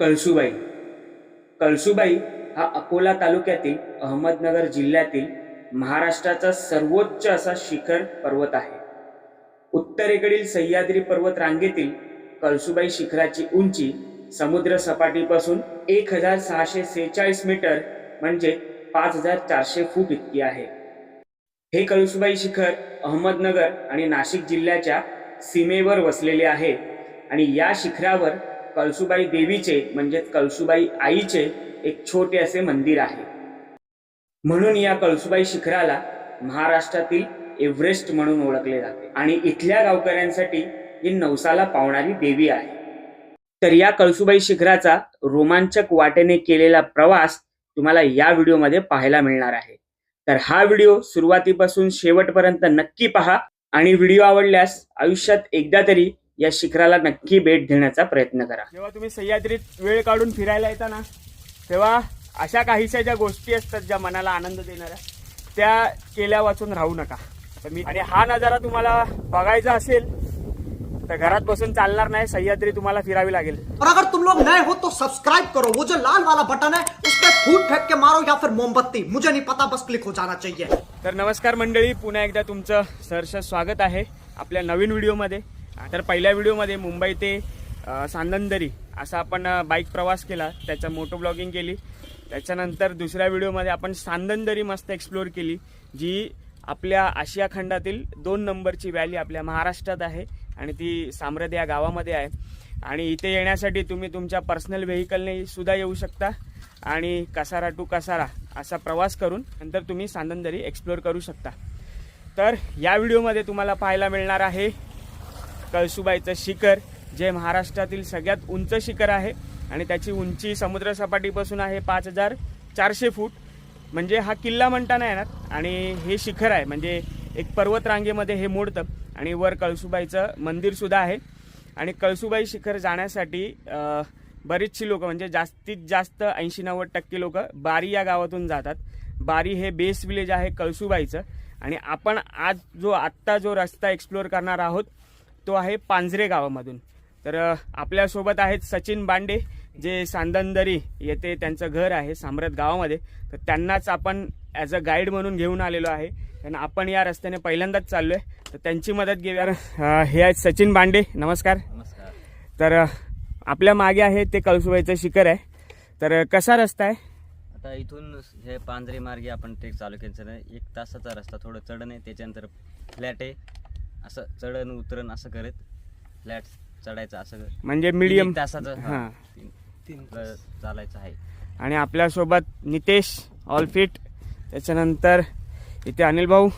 कळसुबाई. कळसुबाई हा अकोला तालुक्यातील अहमदनगर जिल्ह्यातील महाराष्ट्राचा सर्वोच्च असा शिखर पर्वत आहे. उत्तरेकडील सह्याद्री पर्वत रांगेतील कळसुबाई शिखराची उंची समुद्र सपाटीपासून एक हजार सहाशे सेहेचाळीस मीटर म्हणजे पाच हजार चारशे फूट इतकी आहे. हे कळसुबाई शिखर अहमदनगर आणि नाशिक जिल्ह्याच्या सीमेवर वसलेले आहे आणि या शिखरावर कळसुबाई देवीचे म्हणजे कळसुबाई आईचे एक छोटे असे मंदिर आहे. म्हणून या कळसुबाई शिखराला महाराष्ट्रातील एव्हरेस्ट म्हणून ओळखले जाते. आणि इथल्या गावकऱ्यांसाठी ही नवसाला पावणारी देवी आहे. तर या कळसुबाई शिखराचा रोमांचक वाटेने केलेला प्रवास तुम्हाला या व्हिडिओमध्ये पाहायला मिळणार आहे. तर हा व्हिडिओ सुरुवातीपासून शेवटपर्यंत नक्की पहा. आणि व्हिडिओ आवडल्यास आयुष्यात एकदा तरी या शिखराला नक्की भेट देण्याचा प्रयत्न करा. जेव्हा तुम्ही सह्याद्रीत वेळ काढून फिरायला येता ना तेव्हा अशा काहीशा ज्या गोष्टी असतात ज्या मनाला आनंद देणाऱ्या त्या केल्या वाचून राहू नका. तर मी आणि हा नजारा तुम्हाला बघायचा असेल तर घरात बसून चालणार नाही सह्याद्री तुम्हाला फिरावी लागेल. और अगर तुम लोग नए हो तो सब्सक्राइब करो। वो जो लाल वाला बटन है उस पर फूट फेंक के मारो या फिर मोमबत्ती। मुझे नहीं पता बस क्लिक हो जाना चाहिए। तर नमस्कार मंडळी पुन्हा एकदा तुमचं सहर्ष स्वागत आहे आपल्या नवीन व्हिडिओमध्ये तर पहिल्या व्हिडिओमध्ये मुंबई ते सांदनदरी असा आपण बाईक प्रवास केला. त्याचं मोटो ब्लॉगिंग केली. त्याच्यानंतर दुसऱ्या व्हिडिओमध्ये आपण सांदनदरी मस्त एक्सप्लोअर केली जी आपल्या आशिया खंडातील दोन नंबरची व्हॅली आपल्या महाराष्ट्रात आहे आणि ती साम्रद या गावामध्ये आहे. आणि इथे येण्यासाठी तुम्ही तुमच्या पर्सनल व्हेकलने सुद्धा येऊ शकता आणि कसारा टू कसारा असा प्रवास करून नंतर तुम्ही सांदनदरी एक्सप्लोअर करू शकता. तर या व्हिडिओमध्ये तुम्हाला पाहायला मिळणार आहे कळसुबाईचं शिखर जे महाराष्ट्रातील सगळ्यात उंच शिखर आहे आणि त्याची उंची समुद्रसपाटीपासून आहे पाच हजार चारशे फूट. म्हणजे हा किल्ला म्हणता नाही येणार. आणि हे शिखर आहे म्हणजे एक पर्वतरांगेमध्ये हे मोडतं. आणि वर कळसुबाईचं मंदिरसुद्धा आहे. आणि कळसुबाई शिखर जाण्यासाठी बरीचशी लोकं म्हणजे जास्तीत जास्त ऐंशी नव्वद टक्के लोक बारी या गावातून जातात. बारी हे बेस विलेज आहे कळसुबाईचं. आणि आपण आज जो आत्ता जो रस्ता एक्सप्लोअर करणार आहोत तो आहे पांजरे गावामधून. तर आपल्यासोबत आहेत सचिन बांडे जे सांदनदरी येथे त्यांचं घर आहे साम्रत गावामध्ये. तर त्यांनाच आपण ॲज अ गाईड म्हणून घेऊन आलेलो आहे. कारण आपण या रस्त्याने पहिल्यांदाच चाललो आहे तर त्यांची मदत घेऊया. हे आहेत सचिन बांडे. नमस्कार. नमस्कार. तर आपल्या मागे आहे ते कळसुबाईचं शिखर आहे. तर कसा रस्ता आहे? आता इथून हे पांढरी मार्गे आपण ट्रेक चालू केलं. एक तासाचा रस्ता थोडं चढण आहे. त्याच्यानंतर फ्लॅट आहे. असं चढण उतरण असं करत. फ्लॅट चढायचं असं. म्हणजे तीन मीडियम एक तासाचं हा, तीन तीन चालायचं आहे. आणि आपल्यासोबत नितेश ऑल फिट त्याच्यानंतर इथे अनिल भाऊ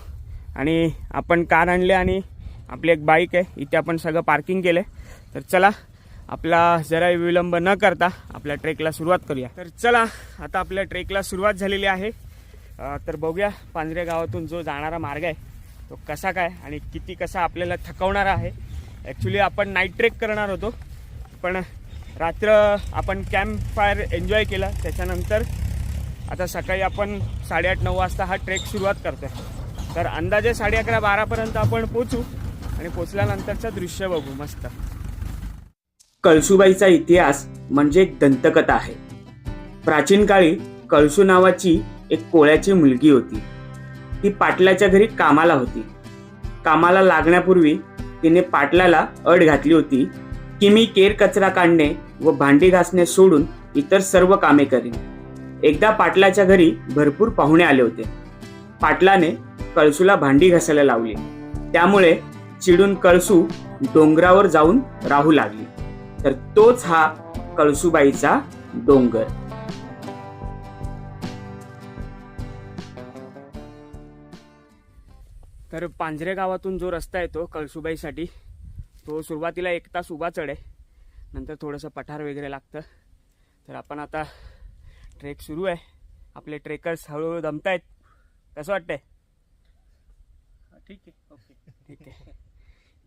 आणि आपण कार आणले आणि आपली एक बाईक आहे. इथे आपण सगळं पार्किंग केलं आहे तर चला आपला जरा विलंब न करता आपल्या ट्रेकला सुरुवात करूया. तर चला आता आपल्या ट्रेकला सुरुवात झालेली आहे. अं, तर बघूया पांजरे गावातून जो जाणारा मार्ग आहे तो कसा काय आणि किती कसा आपल्याला थकवणारा आहे? ॲक्च्युली आपण नाईट ट्रेक करणार होतो पण रात्र आपण कॅम्प फायर एन्जॉय केला. त्याच्यानंतर आता सकाळी आपण साडेआठ नऊ वाजता हा ट्रेक सुरुवात करतोय. तर अंदाजे साडे अकरा बारापर्यंत आपण पोचू आणि पोचल्यानंतरचं दृश्य बघू मस्त. कळसुबाईचा इतिहास म्हणजे एक दंतकथा आहे. प्राचीन काळी कळसू नावाची एक कोळ्याची मुलगी होती. ती पाटलाच्या घरी कामाला होती. कामाला लागण्यापूर्वी तिने पाटलाला अड घातली होती. की मी केर कचरा काढणे व भांडी घासणे सोडून इतर सर्व कामे करीन एकदा पाटलाच्या घरी भरपूर पाहुणे आले होते. पाटलाने कळसूला भांडी घासायला लावली. त्यामुळे चिडून कळसू डोंगरावर जाऊन राहू लागली. तर तोच हा कळसूबाईचा डोंगर. तर पांजरे गावातून जो रस्ता येतो कळसुबाईसाठी तो सुरुवातीला एक तास उभा चढ आहे. नंतर थोडंसं पठार वगैरे लागतं. तर आपण आता ट्रेक सुरू आहे. आपले ट्रेकर्स हळूहळू दमतायत. कसं वाटतंय? ठीक आहे. ओके. ठीक आहे.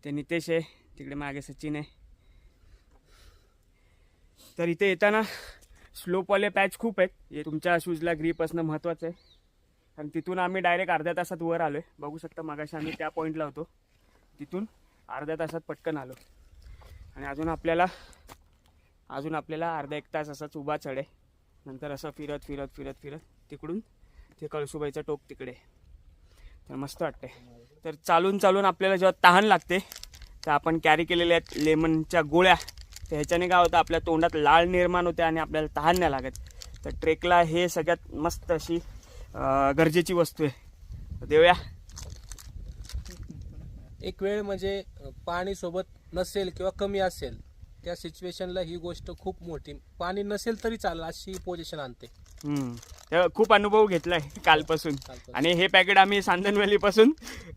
ते नितेश आहे. तिकडे मागे सचिन आहे. तर इथे येताना स्लोपवाले पॅच खूप आहेत. हे तुमच्या शूजला ग्रीप असणं महत्त्वाचं आहे. आणि तिथून आम्ही डायरेक्ट अर्ध्या तासात वर आलो आहे बघू शकता मागाशी आम्ही त्या पॉईंटला होतो. तिथून अर्ध्या तासात पटकन आलो. आणि अजून आपल्याला अजून आपल्याला अर्धा एक तास असाच उभा चढे नंतर असं फिरत फिरत फिरत फिरत तिकडून ते कळसुबाईचं टोक तिकडे तर मस्त वाटते तर चालून चालून आपल्याला जेव्हा तहान लागते तर आपण कॅरी केलेल्या लेमनच्या गोळ्या तर ह्याच्याने काय होतं आपल्या तोंडात लाळ निर्माण होते आणि आपल्याला तहान नाही लागत. तर ट्रेकला हे सगळ्यात मस्त अशी गरजेची वस्तू आहे. देऊया. एक वेळ म्हणजे पाणी सोबत नसेल किंवा कमी असेल त्या सिच्युएशनला ही गोष्ट खूप मोठी. पाणी नसेल तरी चालेल अशी पोझिशन आणते. खूप अनुभव घेतलाय कालपासून. आणि हे पॅकेट आम्ही सांदनवेली पासून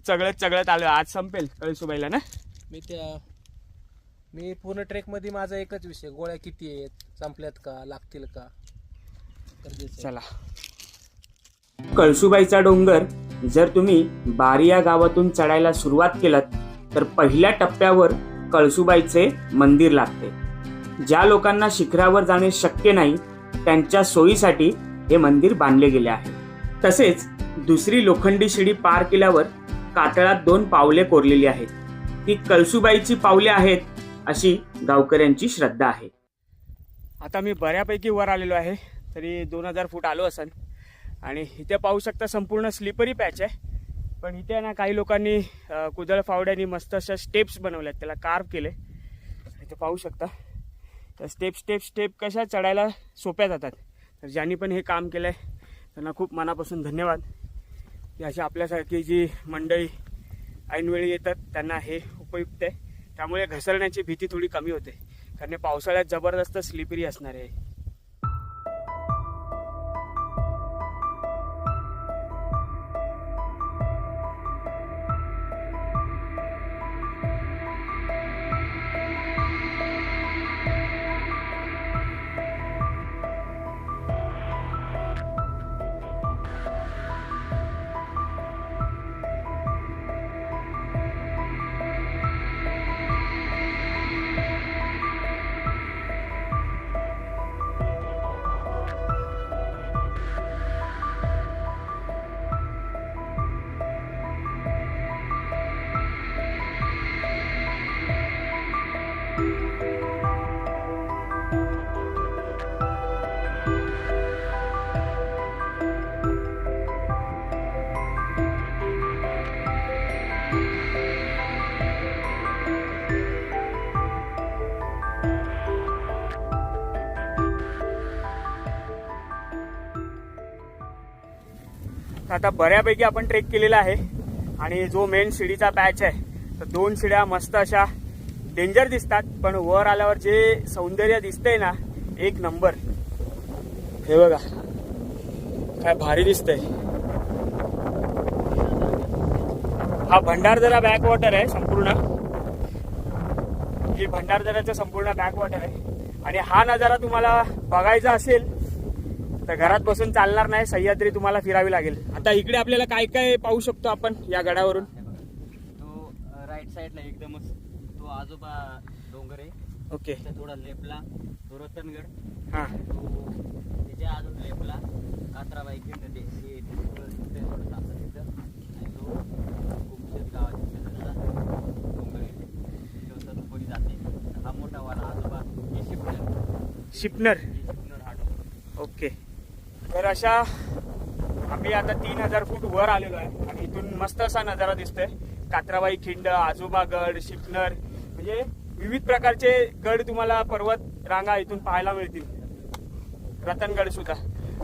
चगळत चगळत आलो. आज संपेल कळसुबाईला ना? मी त्या मी पूर्ण ट्रेकमध्ये माझा एकच विषय गोळ्या किती आहेत संपल्यात का लागतील का. चला. कळसुबाईचा डोंगर जर तुम्ही बारी या गावातून चढायला सुरुवात केलात तर पहिल्या टप्प्यावर कळसुबाईचे मंदिर लागते. ज्या लोकांना शिखरावर जाणे शक्य नाही त्यांच्या सोयीसाठी हे मंदिर बांधले गेले आहे. तसेच दुसरी लोखंडी शिडी पार केल्यावर कातळात दोन पावले कोरलेली आहेत. ती कळसुबाईची पावले आहेत अशी गावकऱ्यांची श्रद्धा आहे. आता मी बऱ्यापैकी वर आलेलो आहे तरी दोन हजार फूट आलो असेल आणि इथे पाहू शकता संपूर्ण स्लिपरी पॅच आहे. पण इथे ना काही लोकांनी कुदळ फावड्यानी मस्त अशा स्टेप्स बनवल्यात. त्याला कार्व केले इथे पाहू शकता. तर स्टेप स्टेप स्टेप कशा चढायला सोप्या जातात. तर ज्यांनी पण हे काम केलं आहे त्यांना खूप मनापासून धन्यवाद. की अशी आपल्यासारखी जी मंडळी ऐनवेळी येतात त्यांना हे उपयुक्त आहे. त्यामुळे घसरण्याची भीती थोडी कमी होते. कारण पावसाळ्यात जबरदस्त स्लिपरी असणार आहे. आता बऱ्यापैकी आपण ट्रेक केलेला आहे. आणि जो मेन शिडीचा पॅच आहे तर दोन शिड्या मस्त अशा डेंजर दिसतात. पण वर आल्यावर जे सौंदर्य दिसतंय ना एक नंबर हे बघा काय भारी दिसतंय. हा भंडारदरा बॅक वॉटर आहे संपूर्ण. ही भंडारदऱ्याचं संपूर्ण बॅक वॉटर आहे. आणि हा नजारा तुम्हाला बघायचा असेल तर घरात बसून चालणार नाही सह्याद्री तुम्हाला फिरावी लागेल. आता इकडे आपल्याला काय काय पाहू शकतो आपण या गडावरून? तो राईट साईडला एकदमच तो आजोबा डोंगर आहे. ओके. त्याच्या थोडा लेपला तो रतनगड. हा. तो त्याच्या अजून लेपला कात्राबाई ते तिथं- ते थोडंसं असं तिथं आणि तो कुपशेत गावाच्या शेजारचा डोंगर आहे. जाते. हा मोठा वाला आजोबा हे शिपनर. शिपनर. हे शिपनर हा डोंगर. ओके. तर अशा आम्ही आता तीन हजार फूट वर आलेलो आहे. आणि इथून मस्त असा नजारा दिसतोय. कात्राबाई खिंड आजोबा गड शिपनर म्हणजे विविध प्रकारचे गड तुम्हाला पर्वत रांगा इथून पाहायला मिळतील. रतनगड सुद्धा.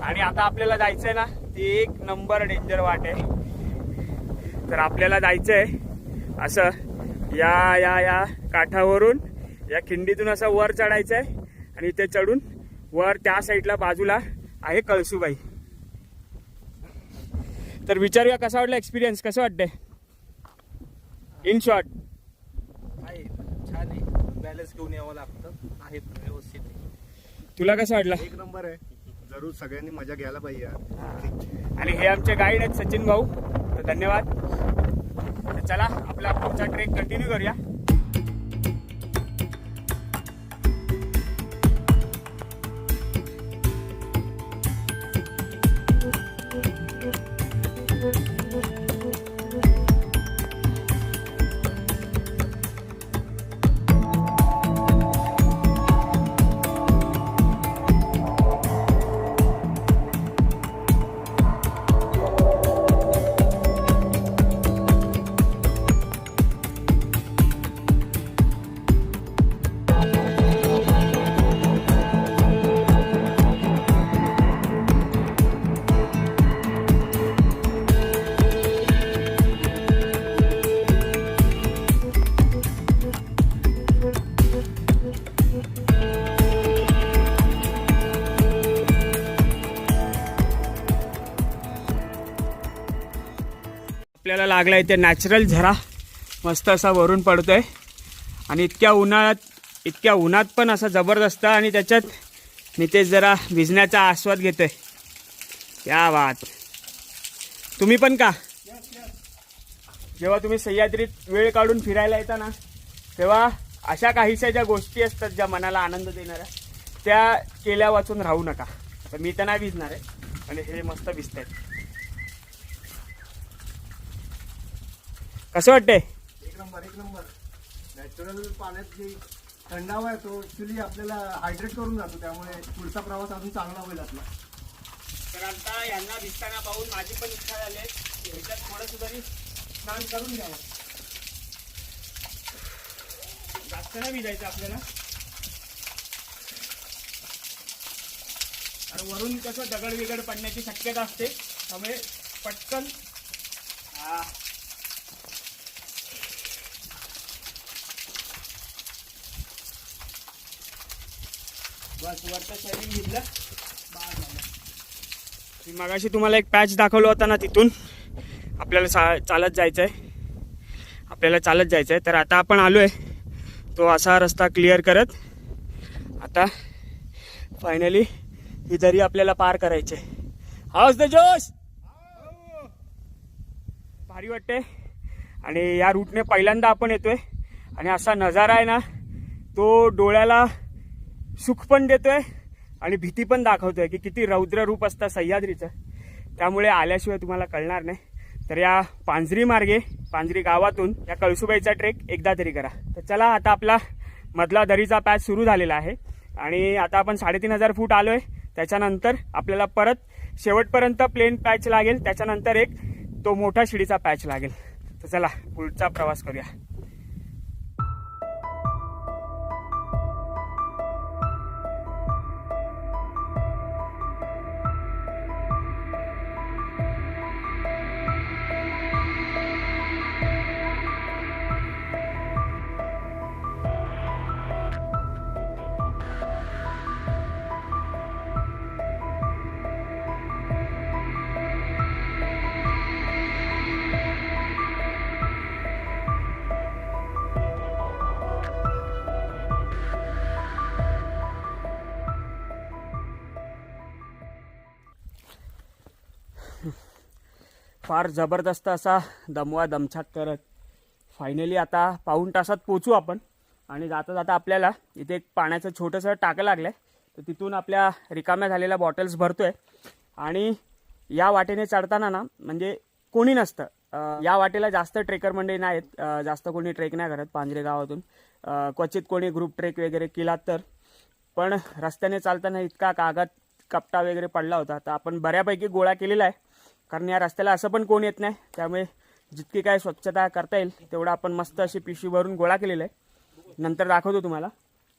आणि आता आपल्याला जायचंय ना ती एक नंबर डेंजर वाट आहे. तर आपल्याला जायचंय असं या या या काठावरून या खिंडीतून असं वर चढायचंय. आणि इथे चढून वर त्या साईडला बाजूला आहे कळसुबाई. तर विचारूया कसा वाटला एक्सपिरियन्स कसं वाटतंय? इन शॉर्ट आहे छान आहे. बॅलन्स घेऊन यावं लागतं. आहे व्यवस्थित आहे. तुला कसं वाटलं? एक नंबर आहे. जरूर सगळ्यांनी मजा घ्यायला पाहिजे यार. आणि हे आमचे गाईड आहेत सचिन भाऊ. तर धन्यवाद. तर चला आपला पुढचा ट्रेक कंटिन्यू करूया. लागला इथे नॅचरल झरा. मस्त असा वरून पडतोय. आणि इतक्या उन्हाळ्यात इतक्या उन्हात पण असा जबरदस्त आणि त्याच्यात नितेश जरा भिजण्याचा आस्वाद घेतोय. क्या बात. तुम्ही पण का? जेव्हा तुम्ही सह्याद्रीत वेळ काढून फिरायला येता ना तेव्हा अशा काहीशा ज्या गोष्टी असतात ज्या मनाला आनंद देणाऱ्या त्या केल्या वाचून राहू नका. तर मी तर नाही भिजणार आहे आणि हे मस्त भिजत आहेत कसं वाटतंय एक नंबर एक नंबर. नॅचरल पाण्यात जी थंडावा आहे तो ऍक्च्युली आपल्याला हायड्रेट करून जातो. त्यामुळे पुढचा प्रवास अजून चांगला होईल आपला. तर आता यांना दिसताना पाहून माझी पण इच्छा झाली आहे. की ह्याच्यात थोडंसं तरी स्नान करून घ्यावं. जास्त नाही भिजायचं आपल्याला. आणि वरून कसं दगड बिगड पडण्याची शक्यता असते. त्यामुळे पटकन बस वरचं शरीर घेतलं. बाळ झालं. मी मगाशी तुम्हाला एक पॅच दाखवला होता ना तिथून. आपल्याला सा चालत जायचं आहे आपल्याला चालत जायचं आहे तर आता आपण आलो आहे तो असा रस्ता क्लिअर करत. आता फायनली ही दरी आपल्याला पार करायची आहे. हाऊस द जोश भारी वाटते आणि या रूटने पहिल्यांदा आपण येतोय. आणि असा नजारा आहे ना तो डोळ्याला सुख पण देतोय आणि भीती पण दाखवतोय की किती रौद्र रूप असतं सह्याद्रीचं. त्यामुळे आल्याशिवाय तुम्हाला कळणार नाही. तर या पांजरी मार्गे पांजरी गावातून या कळसुबाईचा ट्रेक एकदा तरी करा. तर चला आता आपला मधला दरीचा पॅच सुरू झालेला आहे. आणि आता आपण साडेतीन हजार फूट आलो आहे त्याच्यानंतर आपल्याला परत शेवटपर्यंत प्लेन पॅच लागेल. त्याच्यानंतर एक तो मोठा शिडीचा पॅच लागेल. तर चला पुढचा प्रवास करूया. फार जबरदस्त असा दमवा दमछाक करत. फायनली आता पाऊण तासात पोचू आपण. आणि जाता जाता आपल्याला इथे एक पाण्याचं छोटंसं टाकं लागलं आहे तर तिथून आपल्या रिकाम्या झालेल्या बॉटल्स भरतो आहे आणि या वाटेने चढताना ना म्हणजे कोणी नसतं. या वाटेला जास्त ट्रेकर मंडळी नाहीत. जास्त कोणी ट्रेक नाही करत पांजरे गावातून क्वचित कोणी ग्रुप ट्रेक वगैरे केला तर. पण रस्त्याने चालताना इतका कागद कपटा वगैरे पडला होता. तर आपण बऱ्यापैकी गोळा केलेला आहे. कारण या रस्त्याला असं पण कोण येत नाही. त्यामुळे जितकी काय स्वच्छता करता येईल तेवढं आपण मस्त अशी पिशवी भरून गोळा केलेलं आहे. नंतर दाखवतो तुम्हाला.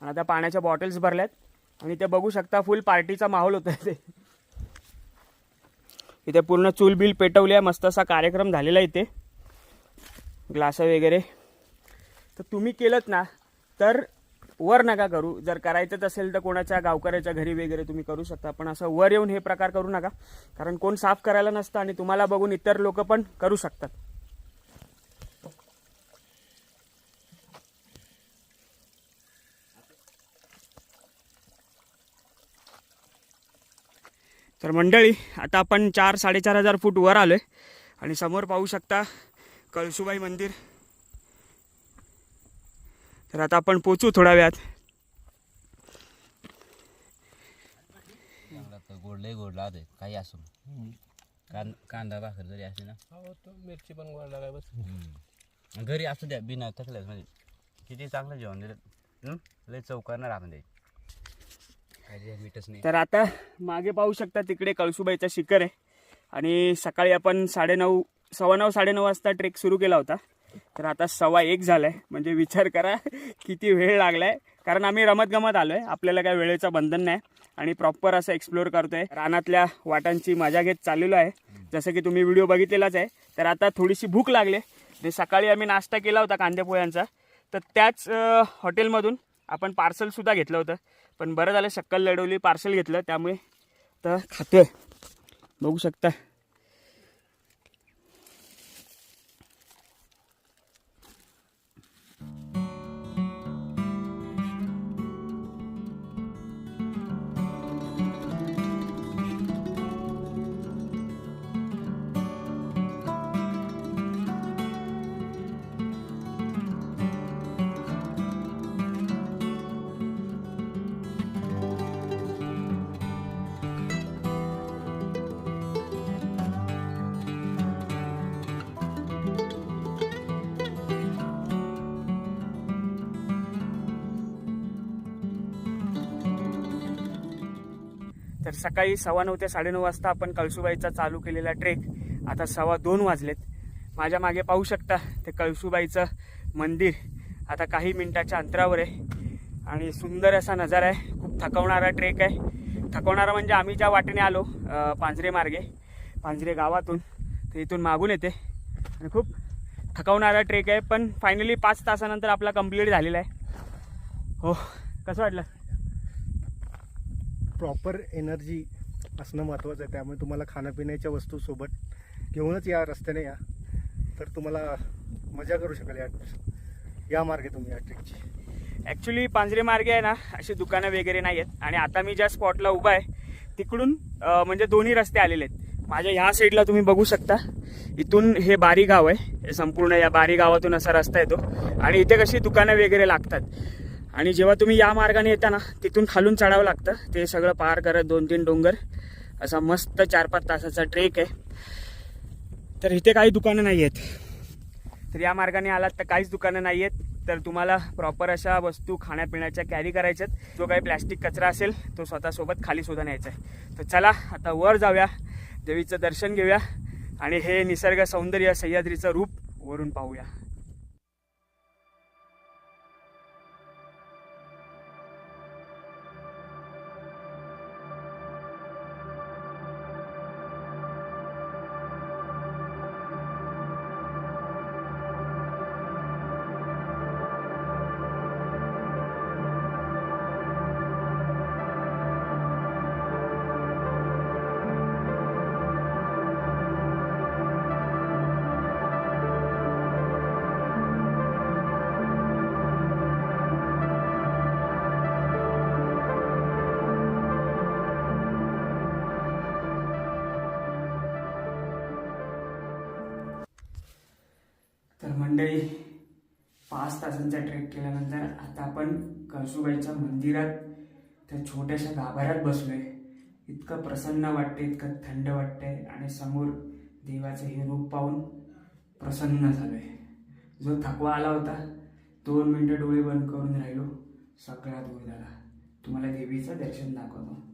आणि आता पाण्याच्या बॉटल्स भरल्यात. आणि ते बघू शकता फुल पार्टीचा माहोल होता इथे. इथे पूर्ण चूलबिल पेटवली आहे. मस्त असा कार्यक्रम झालेला आहे इथे. ग्लास वगैरे. तर तुम्ही केलं ना तर वर नका करू. जर करायचंच असेल तर कोणाच्या गावकऱ्याच्या घरी वगैरे तुम्ही करू शकता. पण असं वर येऊन हे प्रकार करू नका. कारण कोण साफ करायला नसतं आणि तुम्हाला बघून इतर लोक पण करू शकतात. तर मंडळी आता आपण चार साडेचार हजार फूट वर आलोय. आणि समोर पाहू शकता कळसुबाई मंदिर. तर आता आपण पोचू थोड्या वेळात. गोड लय गोड काही असो. कां कांदा भाकर जरी असली ना. हो तो मिरची पण गोड लागाय बस. घरी असू द्या बिना थकल्यास म्हणजे. किती चांगलं जेवण दिलं? लय चौकारणार आपण ते. तर आता मागे पाहू शकता तिकडे कळसुबाईचा शिखर आहे. आणि सकाळी आपण साडेनऊ सव्वा नऊ साडेनऊ वाजता ट्रेक सुरू केला होता. तर आता सव्वा एक झालाय. म्हणजे विचार करा किती वेळ लागलाय. कारण आम्ही रमतगमत आलो आलोय. आपल्याला काय वेळेचं बंधन नाही. आणि प्रॉपर असं एक्सप्लोर करतोय. रानातल्या वाटांची मजा घेत चाललेलो आहे. जसं की तुम्ही व्हिडिओ बघितलेलाच आहे. तर आता थोडीशी भूक लागली. ते सकाळी आम्ही नाश्ता केला होता कांद्यापोह्यांचा तर त्याच हॉटेलमधून आपण पार्सलसुद्धा घेतलं होतं. पण बरं झालं शक्कल लढवली पार्सल घेतलं. त्यामुळे तर खातोय. बघू शकता. सकाळी सव्वा नऊ ते साडेनऊ वाजता आपण कळसुबाईचा चालू केलेला ट्रेक आता सव्वा दोन वाजलेत. माझ्या मागे पाहू शकता ते कळसुबाईचं मंदिर. आता काही मिनिटाच्या अंतरावर आहे. आणि सुंदर असा नजारा आहे. खूप थकवणारा ट्रेक आहे. थकवणारा म्हणजे आम्ही ज्या वाटेने आलो अं, पांजरे मार्गे पांजरे गावातून तर इथून मागून येते. आणि खूप थकवणारा ट्रेक आहे. पण फायनली पाच तासानंतर आपला कंप्लीट झालेला आहे. हो कसं वाटलं? प्रॉपर एनर्जी असणं महत्त्वाचं आहे. त्यामुळे तुम्हाला खाण्यापिण्याच्या वस्तूसोबत घेऊनच या रस्त्याने या. तर तुम्हाला मजा करू शकाल या या मार्गे तुम्ही या ट्रेकची ॲक्च्युली पांजरे मार्गे आहे ना अशी दुकानं वगैरे नाही आहेत आणि आता मी ज्या स्पॉटला उभा आहे तिकडून म्हणजे दोन्ही रस्ते आलेले आहेत. माझ्या ह्या साईडला तुम्ही बघू शकता. इथून हे बारी गाव आहे. हे संपूर्ण या बारी गावातून असा रस्ता येतो. आणि इथे कशी दुकानं वगैरे लागतात. आणि जेव्हा तुम्ही या मार्गाने येता ना तिथून खालून चढावं लागतं. ते सगळं पार करत दोन तीन डोंगर. असा मस्त चार पाच तासाचा ट्रेक आहे. तर इथे काही दुकानं नाही आहेत. तर या मार्गाने आलात तर काहीच दुकानं नाही आहेत. तर तुम्हाला प्रॉपर अशा वस्तू खाण्यापिण्याच्या कॅरी करायच्यात जो काही प्लॅस्टिक कचरा असेल तो स्वतःसोबत खाली सुद्धा न्यायचा आहे. तर चला आता वर जाऊया. देवीचं दर्शन घेऊया. आणि हे निसर्ग सौंदर्य सह्याद्रीचं रूप वरून पाहूया. पाच तासांचा ट्रेक केल्यानंतर आता आपण कळसुबाईच्या मंदिरात त्या छोट्याशा गाभाऱ्यात बसलोय. इतकं प्रसन्न वाटते इतकं थंड वाटतंय आणि समोर देवाचं हे रूप पाहून प्रसन्न झालोय. जो थकवा आला होता दोन मिनटं डोळे बंद करून राहिलो. सगळा दूर झाला. तुम्हाला देवीचं दर्शन दाखवतो.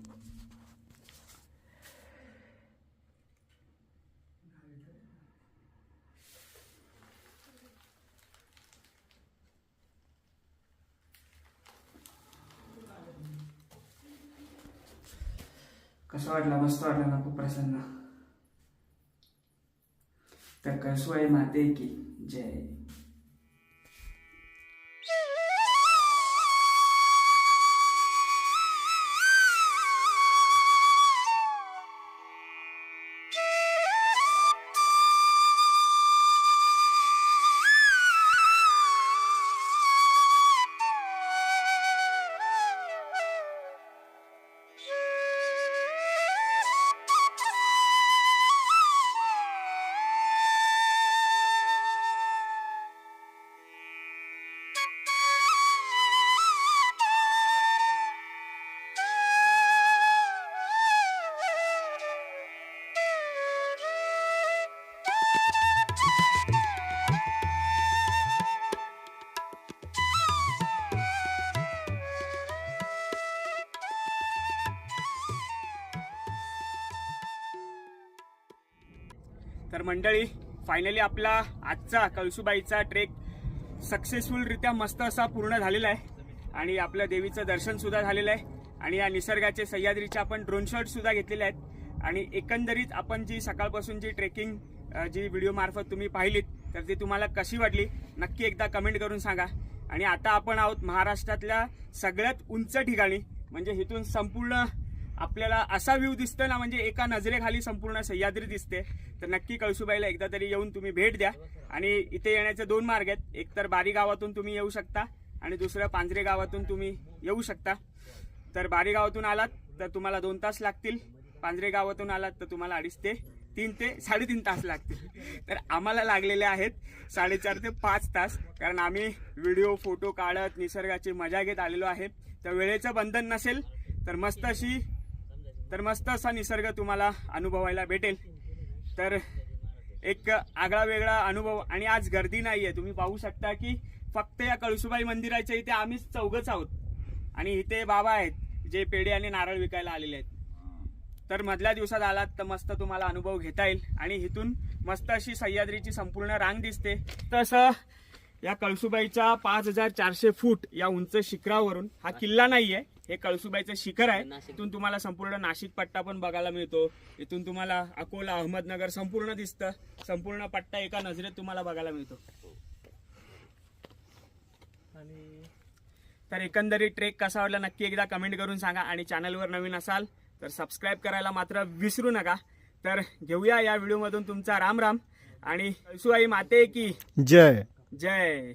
कसा वाटला? मस्त वाटला ना खूप प्रसन्न. तर कसवाई माते की जय. तर मंडळी फायनली आपला आजचा कळसुबाईचा ट्रेक सक्सेसफुलरित्या मस्त असा पूर्ण झालेला आहे. आणि आपल्या देवीचं दर्शनसुद्धा झालेलं आहे. आणि या निसर्गाचे सह्याद्रीचे आपण ड्रोन शॉटसुद्धा घेतलेले आहेत. आणि एकंदरीत आपण जी सकाळपासून जी ट्रेकिंग जी व्हिडिओमार्फत तुम्ही पाहिलीत तर ती तुम्हाला कशी वाटली? नक्की एकदा कमेंट करून सांगा. आणि आता आपण आहोत महाराष्ट्रातल्या सगळ्यात उंच ठिकाणी म्हणजे इथून संपूर्ण आपल्याला असा व्ह्यू दिसतो ना म्हणजे एका नजरेखाली संपूर्ण सह्याद्री दिसते. तर नक्की कळसुबाईला एकदा तरी येऊन तुम्ही भेट द्या. आणि इथे येण्याचे दोन मार्ग आहेत. एक तर बारी गावातून तुम्ही येऊ शकता आणि दुसरं पांजरे गावातून तुम्ही येऊ शकता. तर बारी गावातून आलात तर तुम्हाला दोन तास लागतील. पांजरे गावातून आलात तर तुम्हाला अडीच ते तीन ते साडेतीन तास लागतील. तर आम्हाला लागलेले आहेत साडेचार ते पाच तास. कारण आम्ही व्हिडिओ फोटो काढत निसर्गाची मजा घेत आलेलो आहे. तर वेळेचं बंधन नसेल तर मस्त अशी तर मस्त असा निसर्ग तुम्हाला अनुभवायला भेटेल. तर एक आगळा वेगळा अनुभव आणि आज गर्दी नाहीये. तुम्ही पाहू शकता की फक्त या कळसुबाई मंदिराच्या इथे आम्हीच चौघच आहोत. आणि इथे बाबा आहेत जे पेढे आणि नारळ विकायला आलेले आहेत. तर मधल्या दिवसात आलात तर मस्त तुम्हाला अनुभव घेता येईल. आणि इथून मस्त अशी सह्याद्रीची संपूर्ण रांग दिसते. तसं या कळसुबाईच्या पाच हजार चारशे फूट या उंच शिखरावरून हा किल्ला नाहीये. हे कळसुबाईचं शिखर आहे. इथून तुम्हाला संपूर्ण नाशिक पट्टा पण बघायला मिळतो. इथून तुम्हाला अकोला अहमदनगर संपूर्ण दिसतं. संपूर्ण पट्टा एका नजरेत तुम्हाला बघायला मिळतो. आणि तर एकंदरीत ट्रेक कसा वाटला नक्की एकदा कमेंट करून सांगा आणि चॅनलवर नवीन असाल तर सबस्क्राईब करायला मात्र विसरू नका. तर घेऊया या व्हिडिओमधून तुमचा राम राम आणि सुआई माते की जय. जय.